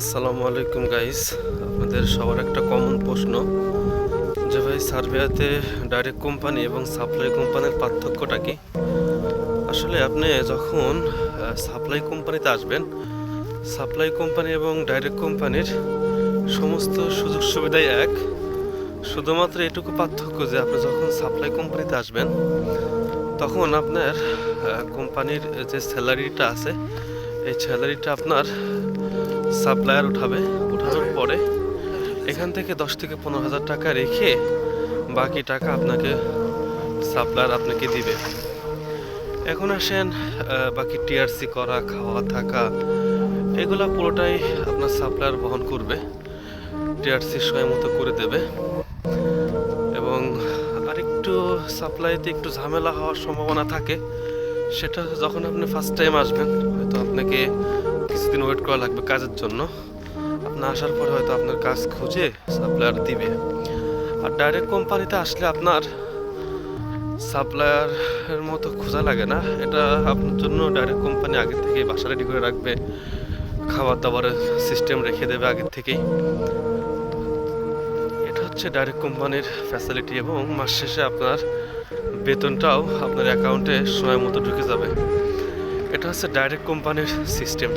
আসসালামু আলাইকুম গাইস আপনাদের সবার একটা কমন প্রশ্ন। যে ভাই, সার্বিয়াতে ডাইরেক্ট কোম্পানি এবং সাপ্লাই কোম্পানির পার্থক্যটা কি? আসলে আপনি যখন সাপ্লাই কোম্পানিতে আসবেন সাপ্লাই কোম্পানি এবং ডাইরেক্ট কোম্পানির সমস্ত সুযোগ সুবিধাই এক। শুধুমাত্র এটুকু পার্থক্য যে আপনি যখন সাপ্লাই কোম্পানিতে আসবেন, তখন আপনার কোম্পানির যে স্যালারিটা আছে, এই স্যালারিটা আপনার সাপ্লায়ার উঠাবে। উঠানোর পরে এখান থেকে দশ থেকে পনেরো হাজার টাকা রেখে বাকি টাকা আপনাকে সাপ্লায়ার আপনাকে দিবে। এখন আসেন বাকি টিআরসি করা, খাওয়া, থাকা, এগুলো পুরোটাই আপনার সাপ্লায়ার বহন করবে। টিআরসি সময় মতো করে দেবে। এবং আরেকটু সাপ্লাইতে একটু ঝামেলা হওয়ার সম্ভাবনা থাকে। সেটা যখন আপনি ফার্স্ট টাইম আসবেন, হয়তো আপনাকে কিছুদিন ওয়েট করা লাগবে কাজের জন্য। আপনি আসার পরে হয়তো আপনার কাজ খুঁজে সাপ্লায়ার দিবে। আর ডাইরেক্ট কোম্পানিতে আসলে আপনার সাপ্লায়ারের মতো খোঁজা লাগে না। এটা আপনার জন্য ডাইরেক্ট কোম্পানি আগে থেকেই বাসা রেডি করে রাখবে। খাবার দাবারের সিস্টেম রেখে দেবে আগের থেকেই। এটা হচ্ছে ডাইরেক্ট কোম্পানির ফ্যাসিলিটি এবং মাস শেষে আপনার বেতনটাও আপনার অ্যাকাউন্টে সময় মতো ঢুকে যাবে। এটা হচ্ছে ডাইরেক্ট কোম্পানির সিস্টেম